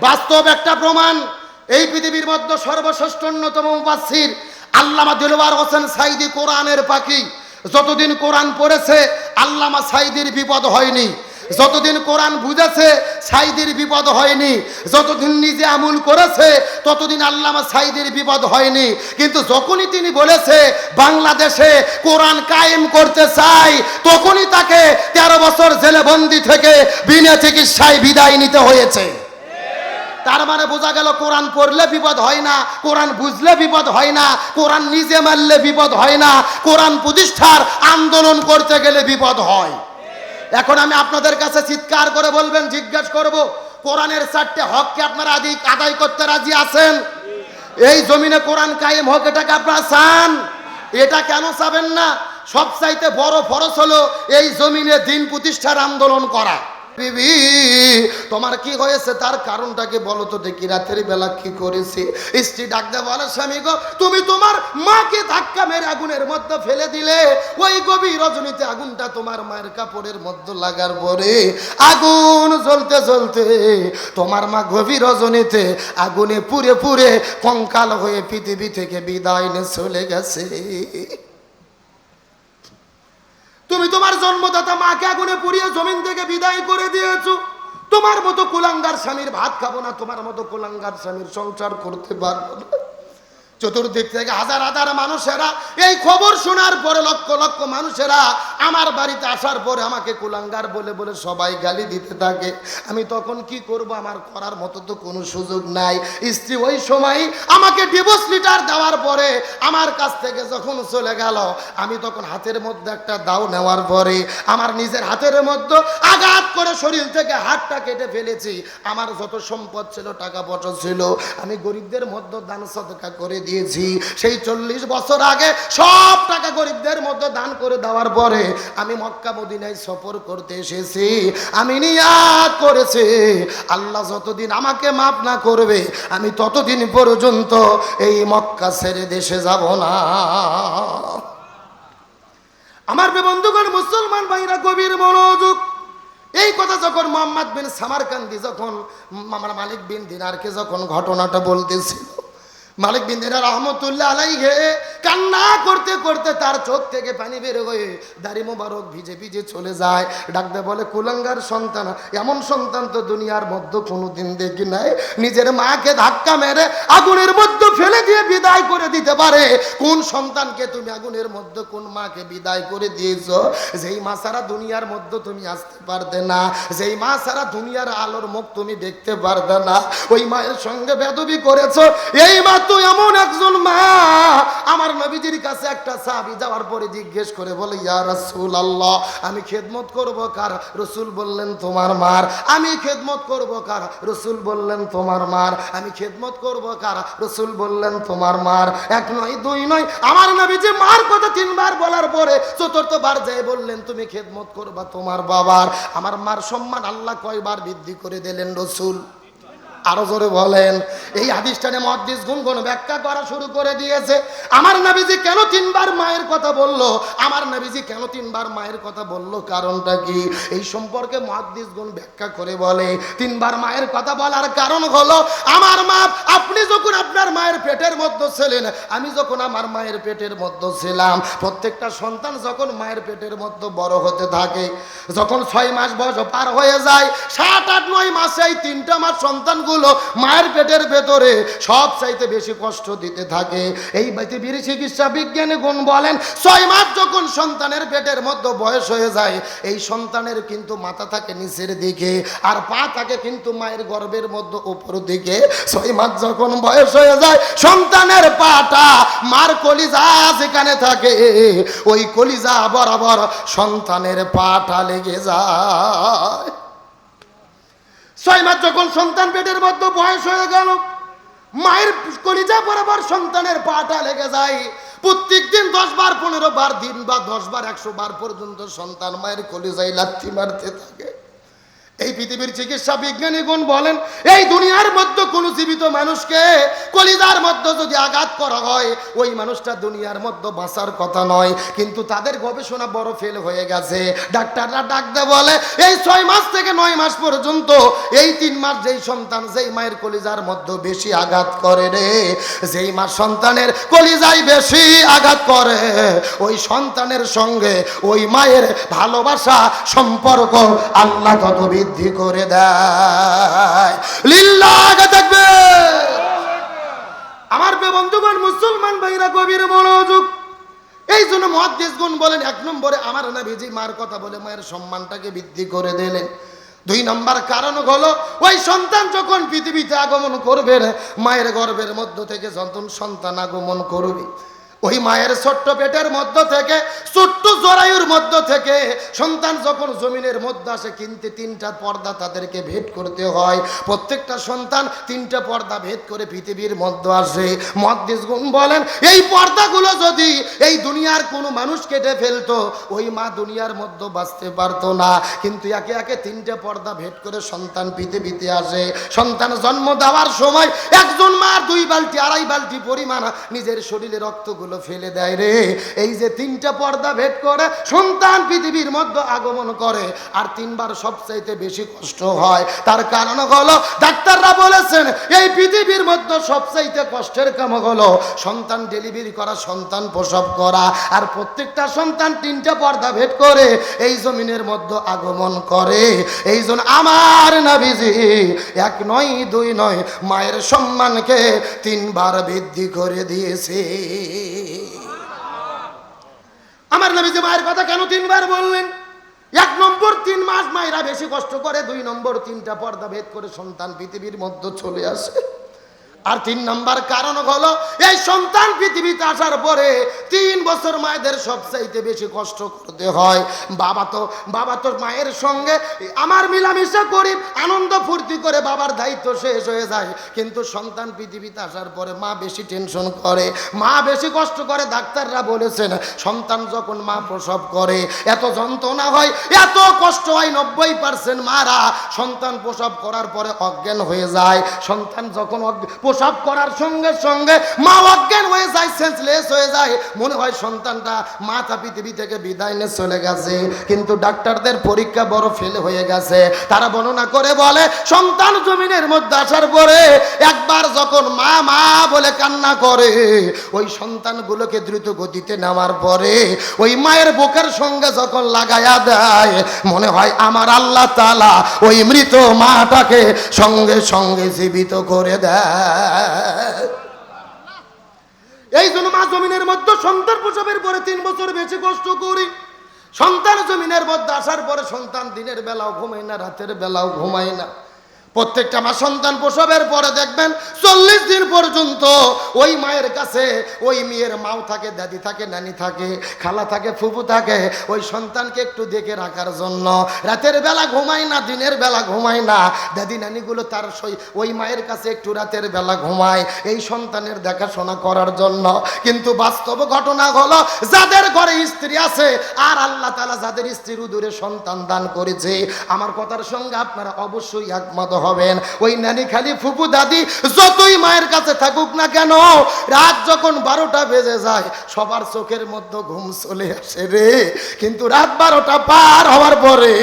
বাস্তব একটা প্রমাণ। এই পৃথিবীর মধ্যে সর্বশ্রেষ্ঠ অন্যতম মুফাসসির আল্লামা দিলওয়ার হোসেন সাইদি কোরআনের পাখি। যতদিন কোরআন পড়েছে, আল্লামা সাইদির বিপদ হয়নি। যতদিন কোরআন বুঝেছে সাইদির বিপদ হয়নি। যতদিন নিজে আমুল করেছে, ততদিন আল্লামা সাইদির বিপদ হয়নি। কিন্তু যখনই তিনি বলেছে, বাংলাদেশে কোরআন কায়েম করতে চাই তখনই তাকে তেরো বছর জেলে বন্দি থেকে বিনা চিকিৎসায় বিদায় নিতে হয়েছে। তার মানে বোঝা গেল, কোরআন পড়লে বিপদ হয় না, কোরআন বুঝলে বিপদ হয় না, কোরআন নিজে মারলে বিপদ হয় না, কোরআন প্রতিষ্ঠার আন্দোলন করতে গেলে বিপদ হয়। এখন আমি আপনাদের কাছে চিৎকার করে বলবেন, জিজ্ঞেস করব, কোরআনের চারটে হককে আপনারা আদি আদায় করতে রাজি আছেন? এই জমিনে কোরআন কায়েম হোক এটাকে আপনারা চান? এটা কেন চাবেন না? সব চাইতে বড় ফরজ হলো এই জমিনে দিন প্রতিষ্ঠার আন্দোলন করা। বিবি, তোমার কি হয়েছে? তার কারণটাকে বলো তো দেখি, রাতের বেলা কি করেছে? স্ত্রী ডাকতে বলে, স্বামী গো, তুমি তোমার মাকে ধাক্কা মেরে আগুনের মধ্যে ফেলে দিলে। ওই গভীর রজনীতে আগুনটা তোমার মায়ের কাপড়ের মধ্যে লাগার পরে আগুন জ্বলতে জ্বলতে তোমার মা গভীর রজনীতে আগুনে পুড়ে পুরে কঙ্কাল হয়ে পৃথিবী থেকে বিদায় নিয়ে চলে গেছে। তুমি তোমার জন্মদাতা মাকে আগুনে পুড়িয়ে জমিন থেকে বিদায় করে দিয়েছ। তোমার মতো কুলাঙ্গার স্বামীর ভাত খাব না, তোমার মতো কুলাঙ্গার স্বামীর সংসার করতে পারব না। চতুর্দিক থেকে হাজার হাজার মানুষেরা, এই খবর শোনার পরে লক্ষ লক্ষ মানুষেরা আমার বাড়িতে আসার পরে আমাকে কুলাঙ্গার বলে বলে সবাই গালি দিতে থাকে। আমি তখন কি করব? আমার করার মতো তো কোনো সুযোগ নাই। স্ত্রী ওই সময় আমাকে ডিভোর্স লিটার দেওয়ার পরে আমার কাছ থেকে যখন চলে গেল, আমি তখন হাতের মধ্যে একটা দাও নেওয়ার পরে আমার নিজের হাতের মধ্যে আঘাত করে শরীর থেকে হাতটা কেটে ফেলেছি। আমার যত সম্পদ ছিল, টাকা পয়সা ছিল, আমি গরিবদের মধ্যে দান সদকা করে দিয়েছি। সেই চল্লিশ বছর আগে সব টাকা গরিবদের মধ্যে দান করে দেওয়ার পরে আমি মক্কা মদিনায় সফর করতে এসেছি। আমি নিয়াত করেছি। আল্লাহ যতদিন আমাকে মাফ না করবে, আমি ততদিন পর্যন্ত এই মক্কা ছেড়ে দেশে যাব না। আমার বন্ধুগণ, মুসলমান ভাইরা, গভীর মনোযোগ। এই কথা যখন মোহাম্মদ বিন সামারকান্দি, যখন আমার মালিক বিন দিনারকে যখন ঘটনাটা বলতেছিল মালিক বিন দিনার রহমতুল্লাহ আলাইহে কান্না করতে করতে তার চোখ থেকে পানি বের হয়ে দাড়ি মোবারক ভিজে ভিজে চলে যায়। ডাকতে বলে, কুলাঙ্গার সন্তান, এমন সন্তান তো দুনিয়ার মধ্যে কোনোদিন দেখি নাই। নিজের মাকে ধাক্কা মেরে আগুনের মধ্যে ফেলে দিয়ে বিদায় করে দিতে পারে। কোন সন্তানকে তুমি আগুনের মধ্যে কোন মাকে বিদায় করে দিয়েছ? যেই মা সারা দুনিয়ার মধ্যে তুমি আসতে পারতে না। যেই মা সারা দুনিয়ার আলোর মুখ তুমি দেখতে পারতে না। ওই মায়ের সঙ্গে বেদবি করেছ। এই মা তো এমন একজন মা, আমার নবীজির কাছে একটা সাহাবি যাওয়ার পরে জিজ্ঞেস করে বলে, ইয়া রাসূল আল্লাহ আমি খেদমত করব কার? রসুল বললেন, তোমার মার। আমি খেদমত করব কার? রসুল বললেন, তোমার মার। আমি খেদমত করব কার? রসুল বললেন, তোমার মার। এক নয়, দুই নয়, আমার নবীজি মার কথা তিনবার বলার পরে চতুর্থবার যাই বললেন, তুমি খেদমত করবা তোমার বাবার। আমার মার সম্মান আল্লাহ কয়বার বৃদ্ধি করে দিলেন রসুল। আরও জোরে বলেন। এই হাদিসটানে মহাদিস গুনগুন ব্যাখ্যা করা শুরু করে দিয়েছে। আমার নবীজি কেন তিনবার মায়ের কথা বলল? আমার নবীজি কেন তিনবার মায়ের কথা বলল? কারণটা কি? এই সম্পর্কে মহাদিস গুণ ব্যাখ্যা করে বলে, তিনবার মায়ের কথা বলার কারণ হলো, আমার মা, আপনি যখন আপনার মায়ের পেটের মধ্যে ছিলেন, আমি যখন আমার মায়ের পেটের মধ্যে ছিলাম, প্রত্যেকটা সন্তান যখন মায়ের পেটের মধ্যে বড় হতে থাকে, যখন ছয় মাস বয়স পার হয়ে যায়, সাত আট নয় মাসে এই তিনটা মাস সন্তানগুলো মায়ের পেটের ভেতরে সব চাইতে বেশি কষ্ট দিতে থাকে। এই পৃথিবীর চিকিৎসা বিজ্ঞানী গুণ বলেন, ছয় মাস যখন সন্তানের পেটের মধ্যে বয়স হয়ে যায়, এই সন্তানের কিন্তু মাথা থাকে নিচের দিকে আর পা থাকে কিন্তু মায়ের গর্ভের মধ্যে উপর দিকে। ছয় মাস যখন বয়স হয়ে যায়, সন্তানের পাটা মার কলিজা যেখানে থাকে, ওই কলিজা বরাবর সন্তানের পাটা লেগে যায়। ছয় মাস যখন সন্তান পেটের মধ্যে বয়স হয়ে গেল, মায়ের কলিজা বরাবর সন্তানের পাটা লেগে যায়। প্রত্যেক দিন দশ বার, পনেরো বার, দিন বা দশ বার, একশো বার পর্যন্ত সন্তান মায়ের কলিজায় লাথি মারতে থাকে। এই পৃথিবীর চিকিৎসা বিজ্ঞানীগণ বলেন, এই দুনিয়ার মধ্যে কোনো জীবিত মানুষকে কলিজার মধ্যে যদি আঘাত করা হয়, ওই মানুষটা দুনিয়ার মধ্যে বাঁচার কথা নয়। কিন্তু তাদের গবেষণা বড় ফেল হয়ে গেছে। ডাক্তাররা ডাকতে বলে, এই ছয় মাস থেকে নয় মাস পর্যন্ত, এই তিন মাস যেই সন্তান যেই মায়ের কলিজার মধ্যে বেশি আঘাত করে রে, যেই মাস সন্তানের কলিজায় বেশি আঘাত করে, ওই সন্তানের সঙ্গে ওই মায়ের ভালোবাসা সম্পর্ক আল্লাহ তত বৃদ্ধি করে দেয়। লিল্লাহ থাকবে আমার বন্ধুগণ মুসলমান ভাইরা, গভীর মনোযোগ। এই জন্য মহাদ্দেশ বলেন, এক নম্বরে আমার নবীজি মার কথা বলে মায়ের সম্মানটাকে বৃদ্ধি করে দিলেন। দুই নম্বর কারণ হলো, ওই সন্তান যখন পৃথিবীতে আগমন করবে, মায়ের গর্ভের মধ্য থেকে যখন সন্তান আগমন করবে ওই মায়ের ছোট্ট পেটের মধ্য থেকে, ছোট্ট জরায়ুর মধ্য থেকে সন্তান যখন জমিনের মধ্যে আসে, কিনতে তিনটা পর্দা তাদেরকে ভেদ করতে হয়। প্রত্যেকটা সন্তান তিনটা পর্দা ভেদ করে পৃথিবীর মধ্যে আসে। গুণ বলেন, এই পর্দাগুলো যদি এই দুনিয়ার কোনো মানুষ কেটে ফেলতো, ওই মা দুনিয়ার মধ্যে বাঁচতে পারতো না। কিন্তু একে একে তিনটে পর্দা ভেদ করে সন্তান পৃথিবীতে আসে। সন্তান জন্ম দেওয়ার সময় একজন মা দুই বালতি, আড়াই বালতি পরিমাণ নিজের শরীরে রক্তগুলো ফেলে দেয় রে। এই যে তিনটা পর্দা ভেদ করে, সন্তান পৃথিবীর মধ্যে আগমন করে, আর তিনবার সবচাইতে বেশি কষ্ট হয়। তার কারণ হলো, ডাক্তাররা বলেছেন, এই পৃথিবীর মধ্যে সবচাইতে কষ্টের কাম হলো সন্তান ডেলিভারি করা, সন্তান প্রসব করা। আর প্রত্যেকটা সন্তান তিনটা পর্দা ভেদ করে এই জমিনের মধ্যে আগমন করে। এই জন্য আমার নাবিজি, এক নয়, দুই নয়, মায়ের সম্মানকে তিনবার বৃদ্ধি করে দিয়েছে। আমার নবীজি মায়ের কথা কেন তিনবার বললেন? এক নম্বর তিন মাস মায়েরা বেশি কষ্ট করে, দুই নম্বর তিনটা পর্দা ভেদ করে সন্তান পৃথিবীর মধ্যে চলে আসে। আর তিন নাম্বার কারণ হলো, এই সন্তান পৃথিবীতে আসার পরে তিন বছর মায়েদের সবচাইতে বেশি কষ্ট করতে হয়। বাবা তো বাবা তো মায়ের সঙ্গে আমার মিলামিশা করি, আনন্দ ফুর্তি করে বাবার দায়িত্ব শেষ হয়ে যায়। কিন্তু সন্তান পৃথিবীতে আসার পরে মা বেশি টেনশন করে, মা বেশি কষ্ট করে, ডাক্তাররা বলেছেন, সন্তান যখন মা প্রসব করে, এত যন্ত্রণা হয়, এত কষ্ট হয়, নব্বই পার্সেন্ট মারা, সন্তান প্রসব করার পরে অজ্ঞান হয়ে যায়। সন্তান যখন প্রসব করার সঙ্গে সঙ্গে মা অজ্ঞান হয়ে যায় সেন্সলেস হয়ে যায়। মনে হয় সন্তানটা মাথা পৃথিবী থেকে বিদায় নিয়ে চলে গেছে, কিন্তু ডাক্তারদের পরীক্ষা বড় ফেল হয়ে গেছে। তারা বর্ণনা করে বলে, সন্তান জমিনের মধ্যে আসার পরে একবার যখন মা মা বলে কান্না করে, ওই সন্তানগুলোকে দ্রুত গতিতে নেওয়ার পরে ওই মায়ের বুকের সঙ্গে যখন লাগায়া দেয়, মনে হয় আমার আল্লাহ তালা ওই মৃত মাটাকে সঙ্গে সঙ্গে জীবিত করে দেয়। এই জন্য মা জমিনের মধ্যে সন্তান প্রসবের পরে তিন বছর বেশি কষ্ট করি। সন্তান জমিনের মধ্যে আসার পরে সন্তান দিনের বেলাও ঘুমায় না, রাতের বেলাও ঘুমায় না। প্রত্যেকটা মা সন্তান প্রসবের পরে দেখবেন চল্লিশ দিন পর্যন্ত ওই মায়ের কাছে ওই মেয়ের মাও থাকে, দাদি থাকে, নানি থাকে, খালা থাকে ফুপু থাকে। ওই সন্তানকে একটু দেখে রাখার জন্য রাতের বেলা ঘুমায় না, দিনের বেলা ঘুমায় না। দাদি, নানিগুলো তার ওই মায়ের কাছে একটু রাতের বেলা ঘুমায় এই সন্তানের দেখাশোনা করার জন্য। কিন্তু বাস্তব ঘটনা হলো যাদের ঘরে স্ত্রী আছে আর আল্লাহ তালা যাদের স্ত্রীর উদূরে সন্তান দান করেছে। আমার কথার সঙ্গে আপনারা অবশ্যই একমত হবেন। ওই নানি খালি ফুপু দাদি, যতই মায়ের কাছে থাকুক না কেন, রাত যখন বারোটা বেজে যায়, সবার চোখের মধ্যে ঘুম চলে আসে রে। কিন্তু রাত বারোটা পার হওয়ার পরে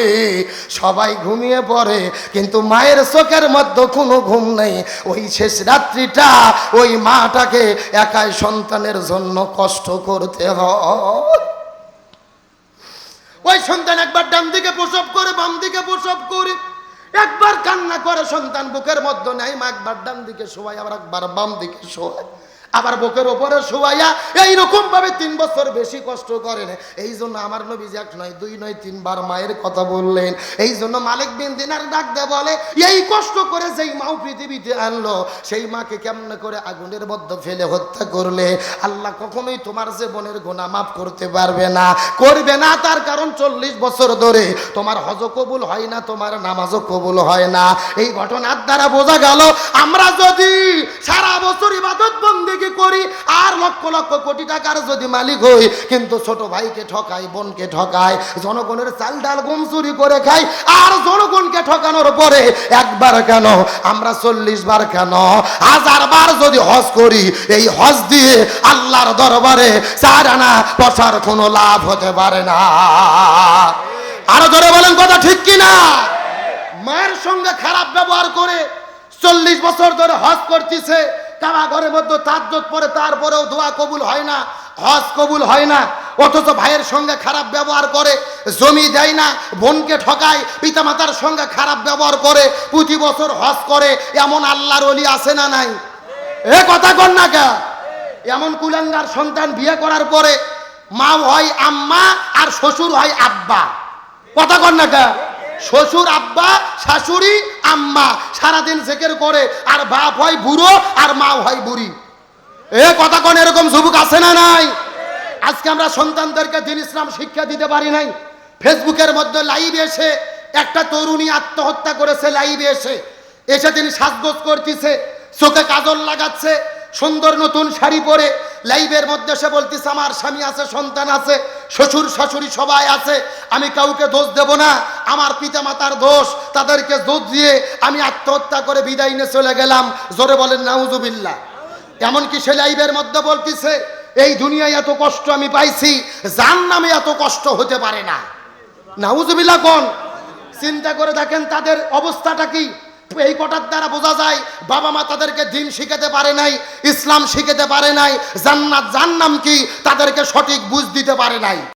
সবাই ঘুমিয়ে পড়ে, কিন্তু মায়ের চোখের মধ্যে কোনো ঘুম নেই। ওই শেষ রাত্রিটা ওই মাটাকে একাই সন্তানের জন্য কষ্ট করতে হয়। ওই সন্তান একবার ডান দিকে প্রসব করে, বাম দিকে প্রসব করে। একবার কান্না করে সন্তান বুকের মধ্যে নেয় মা একবার ডান দিকে শোয়ায় আবার একবার বাম দিকে শোয়ায় আবার বুকের ওপরে শোয়াইয়া এইরকম ভাবে তিন বছর বেশি কষ্ট করেন। এই জন্য আমার নবী যে এক নয়, দুই নয়, তিনবার মায়ের কথা বললেন। এই জন্য মালিক বিন দিনার ডাক দে বলে, এই কষ্ট করে যেই মাও পৃথিবীতে আনলো, সেই মাকে কেমনে করে আগুনের মধ্যে ফেলে হত্যা করলে? আল্লাহ কখনোই তোমার জীবনের গোনা মাফ করতে পারবে না, করবে না। তার কারণ চল্লিশ বছর ধরে তোমার হজ কবুল হয় না, তোমার নামাজও কবুল হয় না। এই ঘটনার দ্বারা বোঝা গেল, আমরা যদি সারা বছর ইবাদত বন্দেগি করি, আর লক্ষ লক্ষ কোটি টাকার যদি মালিক হই, কিন্তু ছোট ভাইকে ঠকাই, বোনকে ঠকাই, জনগণের চাল ডাল গম চুরি করে খাই, আর জনগণকে ঠকানোর পরে একবার কেন, আমরা চল্লিশ বার কেন, হাজার বার যদি হজ করি, এই হজ দিয়ে আল্লাহর দরবারে চার আনা পশার কোনো লাভ হতে পারে না। আরও ধরে বলেন কথা ঠিক কিনা? মায়ের সঙ্গে খারাপ ব্যবহার করে চল্লিশ বছর ধরে হজ করতেছে কারা ঘরের মধ্যে তাজ্জত পরে তারপরেও দোয়া কবুল হয় না, হজ কবুল হয় না, অথচ ভাইয়ের সঙ্গে খারাপ ব্যবহার করে, জমি দেয় না, বোনকে ঠকায়, পিতামাতার সঙ্গে খারাপ ব্যবহার করে, প্রতি বছর হজ করে, এমন আল্লাহর অলি আছে না নাই? এ কথা কর না কে এমন কুলাঙ্গার সন্তান বিয়ে করার পরে, মা হয় আম্মা আর শ্বশুর হয় আব্বা। কথা কর না কে শ্বশুর, আব্বা, শাশুড়ি, আম্মা। সারাদিন জেকের করে, আর বাপ হয় বুড়ো, আর মা হয় বুড়ি। এ কথা কোন এরকম যুবক আছে না নাই? আজকে আমরা সন্তানদেরকে দিন ইসলাম শিক্ষা দিতে পারি নাই। ফেসবুকের মধ্যে লাইভ এসে একটা তরুণী আত্মহত্যা করেছে লাইভে এসে। এসে তিনি সাজগোজ করতেছে, চোখে কাজল লাগাচ্ছে, সুন্দর নতুন শাড়ি পরে লাইভের মধ্যে সে বলতেছে, আমার স্বামী আছে, সন্তান আছে, শ্বশুর শাশুড়ি সবাই আছে, আমি কাউকে দোষ দেব না, আমার পিতা মাতার দোষ, তাদেরকে দোষ দিয়ে আমি আত্মহত্যা করে বিদায় নিয়ে চলে গেলাম। জোরে বলেন, নাউজুবিল্লাহ। এমনকি সে লাইভের মধ্যে বলতেছে, এই দুনিয়ায় এত কষ্ট আমি পাইছি, যার নামে এত কষ্ট হতে পারে না। নাউজুবিল্লাহ কোন? চিন্তা করে দেখেন তাদের অবস্থাটা কি? এই কটার দ্বারা বোঝা যায়, বাবা মা তাদেরকে দিন শিখাতে পারে নাই, ইসলাম শিখাতে পারে নাই, জান্নাত জান্নাম কি তাদেরকে সঠিক বুঝ দিতে পারে নাই।